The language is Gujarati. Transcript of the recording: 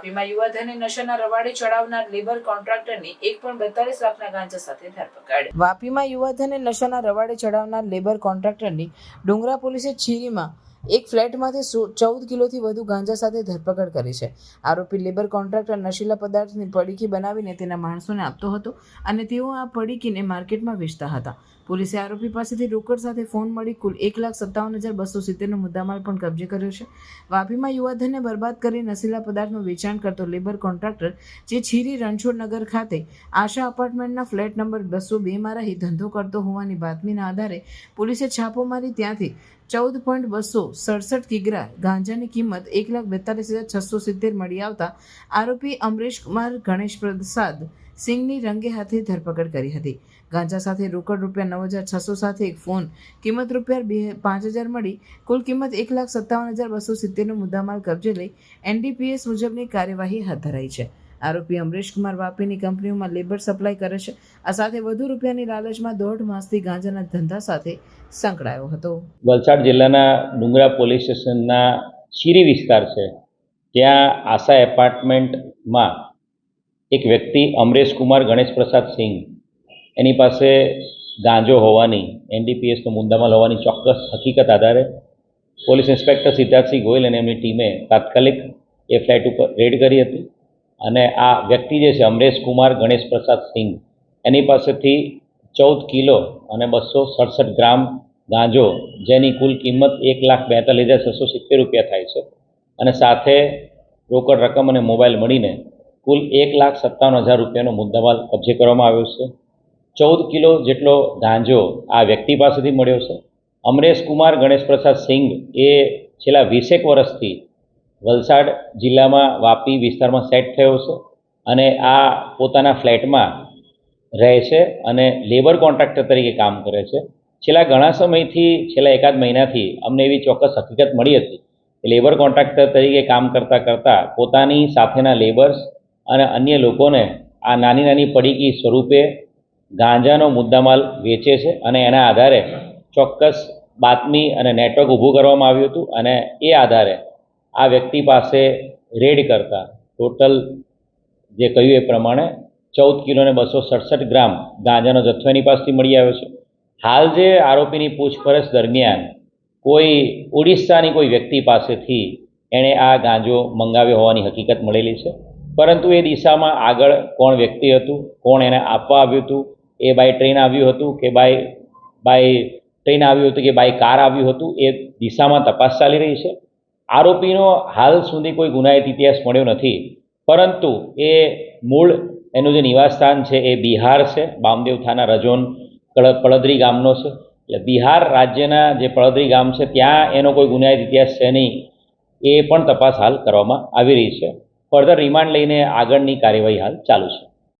વાપીમાં યુવાધને નશાના રવાડે ચડાવનાર લેબર કોન્ટ્રાક્ટરની એક પણ બેતાલીસ લાખના ગાંજા સાથે ધરપકડ. વાપીમાં યુવાધને નશાના રવાડે ચડાવનાર લેબર કોન્ટ્રાક્ટરની ડુંગરા પોલીસે છીરીમાં એક ફ્લેટમાંથી ચૌદ કિલોથી વધુ ગાંજા સાથે ધરપકડ કરી છે. આરોપી લેબર કોન્ટ્રાક્ટર નશીલા પદાર્થની પડીકી બનાવીને તેના માણસોને આપતો હતો અને તેઓ આ પડીકીને માર્કેટમાં વેચતા હતા. પોલીસે આરોપી પાસેથી રોકડ સાથે ફોન મળી કુલ એક લાખ સત્તાવન હજાર બસો સિત્તેરનો મુદ્દામાલ પણ કબજે કર્યો છે. વાપીમાં યુવાધનને બરબાદ કરી નશીલા પદાર્થનું વેચાણ કરતો લેબર કોન્ટ્રાક્ટર જે છીરી રણછોડ નગર ખાતે આશા અપાર્ટમેન્ટના ફ્લેટ નંબર બસો બેમાં રહી ધંધો કરતો હોવાની બાતમીના આધારે પોલીસે છાપો મારી ત્યાંથી ચૌદ પોઈન્ટ બસો સડસઠ કિગ્રા ગાંજાની કિંમત એક લાખ બેતાલીસ હજાર છસો સિત્તેર મળી આવતા આરોપી અમરેશ કુમાર ગણેશ પ્રસાદ સિંઘની રંગે હાથે ધરપકડ કરી હતી. ગાંજા સાથે રોકડ રૂપિયા નવ હજાર છસો સાથે એક ફોન, કિંમત રૂપિયા બે, પાંચ હજાર મળી. કુલ કિંમત એક લાખ સત્તાવન હજાર બસો સિત્તેરનો મુદ્દામાલ કબજે લઈ એનડીપીએસ મુજબની કાર્યવાહી હાથ ધરાઈ છે. આરોપી અમરેશ કુમાર વાપીની કંપનીઓમાં લેબર સપ્લાય કરે છે. આ સાથે વધુ રૂપિયાની લાલચમાં દોઢ માસથી ગાંજાના ધંધા સાથે સંકળાયો હતો. વલસાડ જિલ્લાના ડુંગરા પોલીસ સ્ટેશનના શીરી વિસ્તાર છે. ત્યાં આશા એપાર્ટમેન્ટમાં એક વ્યક્તિ અમરેશ કુમાર ગણેશ પ્રસાદ સિંહ, એની પાસે ગાંજો હોવાની એનડીપીએસનો મુદ્દામાલ હોવાની ચોક્કસ હકીકત આધારે પોલીસ ઇન્સ્પેક્ટર સિદ્ધાર્થસિંહ ગોયલ અને એમની ટીમે તાત્કાલિક એ ફ્લેટ ઉપર રેડ કરી હતી. અને આ વ્યક્તિ જે છે, અમરેશ કુમાર ગણેશ પ્રસાદ સિંઘ, એની પાસેથી ચૌદ કિલો અને બસો સડસઠ ગ્રામ ગાંજો, જેની કુલ કિંમત એક લાખ બેતાલીસ હજાર છસો સિત્તેર રૂપિયા થાય છે. અને સાથે રોકડ રકમ અને મોબાઈલ મળીને કુલ એક લાખ સત્તાવન હજાર રૂપિયાનો મુદ્દામાલ કબજે કરવામાં આવ્યો છે. ચૌદ કિલો જેટલો ગાંજો આ વ્યક્તિ પાસેથી મળ્યો છે. અમરેશ કુમાર ગણેશ પ્રસાદ સિંઘ એ છેલ્લા વીસેક વર્ષથી વલસાડ જિલ્લામાં વાપી વિસ્તારમાં સેટ થયો છે અને આ પોતાના ફ્લેટમાં રહે છે અને લેબર કોન્ટ્રાક્ટર તરીકે કામ કરે છે. છેલ્લા ઘણા સમયથી, છેલ્લા એકાદ મહિનાથી અમને એવી ચોક્કસ હકીકત મળી હતી કે લેબર કોન્ટ્રાક્ટર તરીકે કામ કરતાં કરતાં પોતાની સાથેના લેબર્સ અને અન્ય લોકોને આ નાની નાની પડીકી સ્વરૂપે ગાંજાનો મુદ્દામાલ વેચે છે અને એના આધારે ચોક્કસ બાતમી અને નેટવર્ક ઊભું કરવામાં આવ્યું હતું અને એ આધારે આ વ્યક્તિ પાસે રેડ કરતા ટોટલ જે કહ્યું એ પ્રમાણે ચૌદ કિલો ને બસો સડસઠ ગ્રામ ગાંજાનો જથ્થો એની પાસેથી મળી આવ્યો છે. હાલ જે આરોપીની પૂછપરછ દરમિયાન કોઈ ઓડિશાની કોઈ વ્યક્તિ પાસેથી એણે આ ગાંજો મંગાવ્યો હોવાની હકીકત મળેલી છે. પરંતુ એ દિશામાં આગળ કોણ વ્યક્તિ હતું, કોણ એને આપવા આવ્યું હતું, એ બાય ટ્રેન આવ્યું હતું કે બાય બાય ટ્રેન આવ્યું હતું કે બાય કાર આવ્યું હતું, એ દિશામાં તપાસ ચાલી રહી છે. આરોપીનો હાલ સુધી કોઈ ગુનાહિત ઇતિહાસ મળ્યો નથી. પરંતુ એ મૂળ, એનું જે નિવાસસ્થાન છે એ બિહાર છે. બામદેવ થાના રજોન પળદરી ગામનો છે. એટલે બિહાર રાજ્યના જે પળદરી ગામ છે, ત્યાં એનો કોઈ ગુનાહિત ઇતિહાસ છે નહીં. એ પણ તપાસ હાલ કરવામાં આવી રહી છે. ફર્ધર રિમાન્ડ લઈને આગળની કાર્યવાહી હાલ ચાલુ છે.